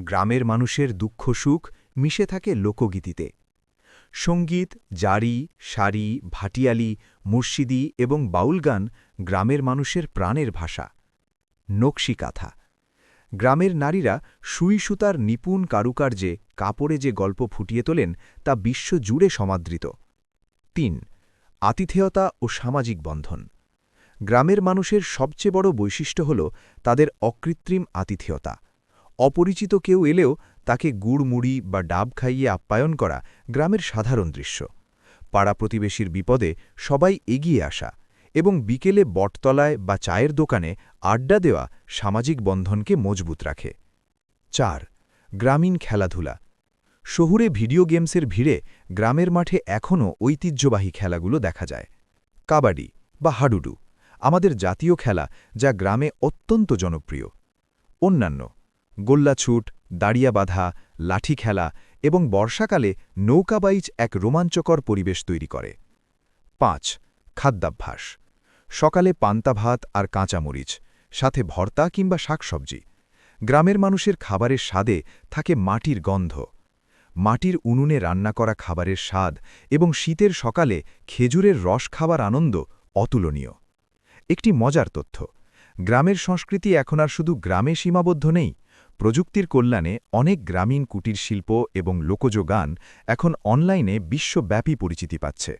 গ্রামের মানুষের দুঃখ সুখ মিশে থাকে লোকগীতিতে। সংগীত, জারি, সারি, ভাটিয়ালি, মুর্শিদি এবং বাউল গান গ্রামের মানুষের প্রাণের ভাষা। নকশি কাথা। গ্রামের নারীরা সুই সুতার নিপুণ কারুকার্যে কাপড়ে যে গল্প ফুটিয়ে তোলেন তা বিশ্বজুড়ে সমাদৃত। তিন, আতিথেয়তা ও সামাজিক বন্ধন। গ্রামের মানুষের সবচেয়ে বড় বৈশিষ্ট্য হল তাদের অকৃত্রিম আতিথেয়তা। অপরিচিত কেউ এলেও তাকে গুড় মুড়ি বা ডাব খাইয়ে আপ্যায়ন করা গ্রামের সাধারণ দৃশ্য। পাড়া প্রতিবেশীর বিপদে সবাই এগিয়ে আসা এবং বিকেলে বটতলায় বা চায়ের দোকানে আড্ডা দেওয়া সামাজিক বন্ধনকে মজবুত রাখে। চার, গ্রামীণ খেলাধুলা। শহুরে ভিডিও গেমসের ভিড়ে গ্রামের মাঠে এখনও ঐতিহ্যবাহী খেলাগুলো দেখা যায়। কাবাডি বা হাডুডু, আমাদের জাতীয় খেলা যা গ্রামে অত্যন্ত জনপ্রিয়। অন্যান্য গোল্লাছুট দাঁড়িয়া বাঁধা, লাঠি খেলা এবং বর্ষাকালে নৌকাবাইচ এক রোমাঞ্চকর পরিবেশ তৈরি করে। পাঁচ, খাদ্যাভ্যাস। সকালে পান্তা ভাত আর কাঁচামরিচ, সাথে ভর্তা কিংবা শাকসবজি। গ্রামের মানুষের খাবারের স্বাদে থাকে মাটির গন্ধ। মাটির উনুনে রান্না করা খাবারের স্বাদ এবং শীতের সকালে খেজুরের রস খাবার আনন্দ অতুলনীয়। একটি মজার তথ্য, গ্রামের সংস্কৃতি এখন আর শুধু গ্রামে সীমাবদ্ধ নেই প্রযুক্তির কল্যাণে অনেক গ্রামীণ কুটির শিল্প এবং লোকজ গান এখন অনলাইনে বিশ্বব্যাপী পরিচিতি পাচ্ছে।